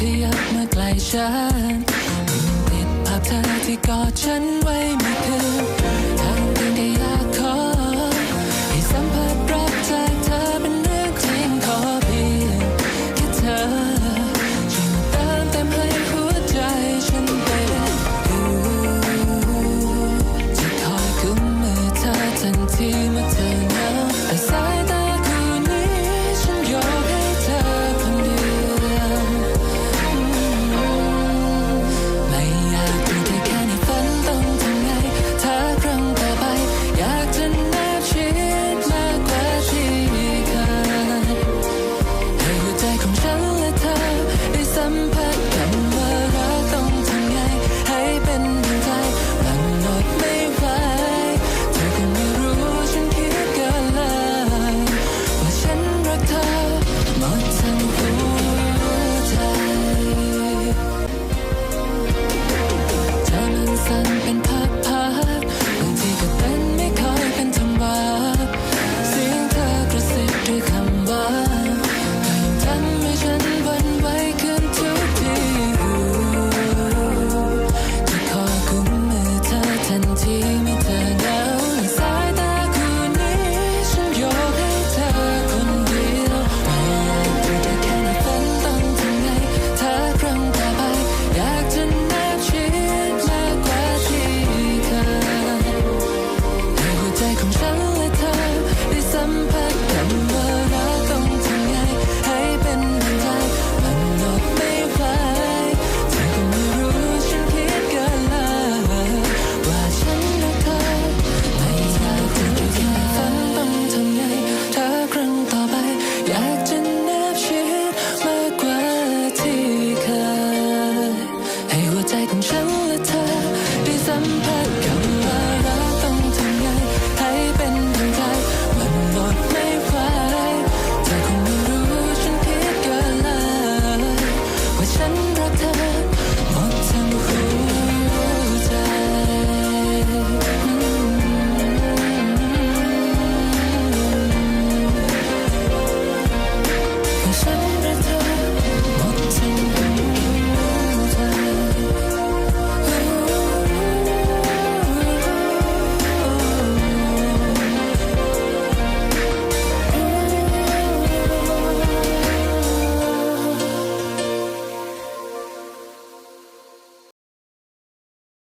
ขยับเมื่อไกลฉันติดภาพเธอที่กอดฉันไว้ไม่อคืน